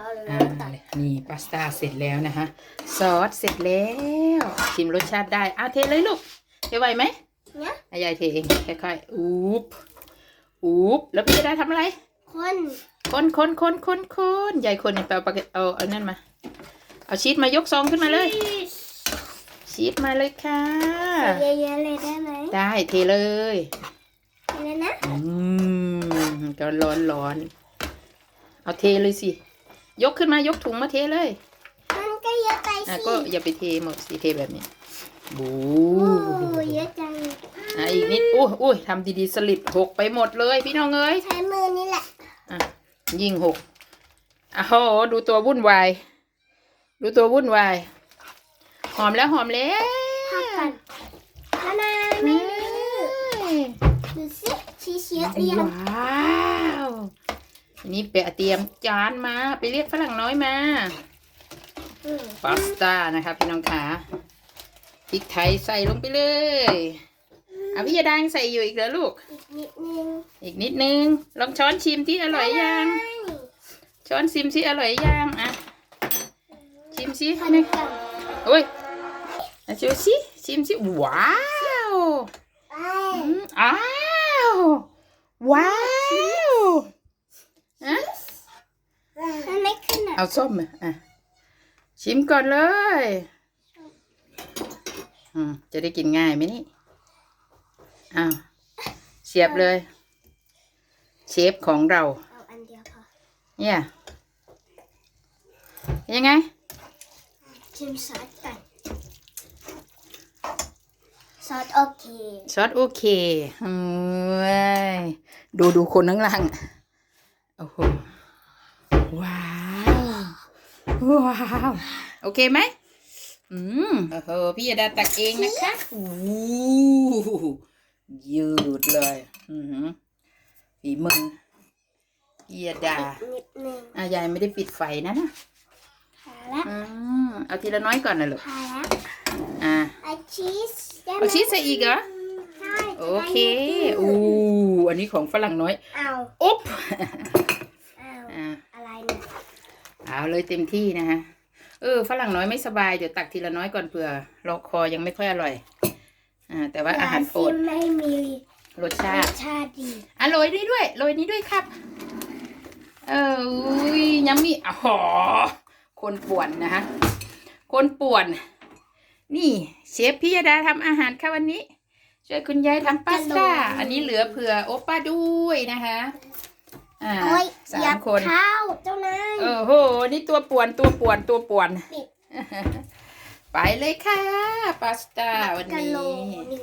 เอาเลยอ่าตัดนี่พาสต้าเสร็จแล้วนะคะซอสเสร็จแล้วชิมรสชาติได้อะเทเลยลูกเทไหวไหมเนี่ยอายายเทเองค่อยๆอุ๊บอุ๊บแล้วพี่จะได้ทำอะไร คนคนคนคนคนคนยายคนเนี่ยไปเอาปากกาเอาเอานั่นมา เอาชีสมายกซองขึ้นมาเลย ชีสมาเลยค่ะใส่เยอะๆเลยได้ไหมได้เทเลยไปเลยนะอืมก็ร้อนร้อนเอาเทเลยสิ ยกขึ้นมายกถุงมาเทเลย มันก็เยอะไปอะสิก็อย่าไปเทหมดสิเทแบบนี้บูโอ้เยอะจังอะอีกนิดอุ้ยอุ้ยทำดีๆสลิดหกไปหมดเลยพี่น้องเอ้ยใช้มือนี่แหละอะยิ่งหกอ้าวดูตัววุ่นวาย ดูตัววุ่นวาย หอมแล้วหอมแล้วพักกันแล้วนะไม่ดื้อดูสิชีสเยอะเรียงว้าวอั นนี้เปะเตรียมจานมา ไปเรียกฝรั่งน้อยมาอืมพาสต้านะคะพี่น้องขาพริกไทยใส่ลงไปเลยอะพี่ยาดังใส่อยู่อีกเหรอลูกอีกนิดนึง อีกนิดนึง ลองช้อนชิมที่อร่อยยัง ช้อนชิมสิอร่อยยังอะ ชิมสิพันนี่กันโอ้ยอะชิมสิชิมสิว้าวไปอืมอ้าว ว้าวอะ มันไม่ขึ้นอะ เอาส้มอะอะ ชิมก่อนเลยอืมจะได้กินง่ายไหมนี่อ้าวเสียบเลย เชฟของเรา เอาอันเดียวพอเนี่ยยังไง ชิมซอสก่อนซอสโอเคซอสโอเคเฮ้ยดูดูคนข้างล่าง โอ้โห ว้าว ว้าวโอเคไหมอืมโอ้โหพี่ยดาตักเองนะคะอู้หูยืดเลย อือหือฝีมือพี่ยดานิดนึงอะยายไม่ได้ปิดไฟนะนะพอละอืมเอาทีละน้อยก่อนนะลูกพอละอะเอาชีสได้ไหมเอาชีสใส่อีกเหรอใช่โอเคอู้อันนี้ของฝรั่งน้อยเอาอุ๊บ เอา อ่า อะไรเนี่ย เอาเลยเต็มที่นะฮะเออฝรั่งน้อยไม่สบายเดี๋ยวตักทีละน้อยก่อนเผื่อรอคอยังไม่ค่อยอร่อย อ่า แต่ว่าอาหารโปรดยซิมไม่มีรสชารติสชาติดีอะโรยนี้ด้วยโรยนี้ด้วยครับ เอออุ้ยยัมมี่อ๋อคนป่วนนะฮะคนป่วน นี่เชฟพิยดาทำอาหารค่ะวันนี้ ช่วยคุณยายทำพาสต้าอันนี้เหลือเผื่อโอป้าด้วยนะคะ อ่าโอ้ยสาอย่ามคนเท้าเจ้านายโอ้โห นี่ตัวป่วนตัวป่วนตัวป่วนปิดไปเลยค่ะ พาสต้าวันกะนี้โหลกนี่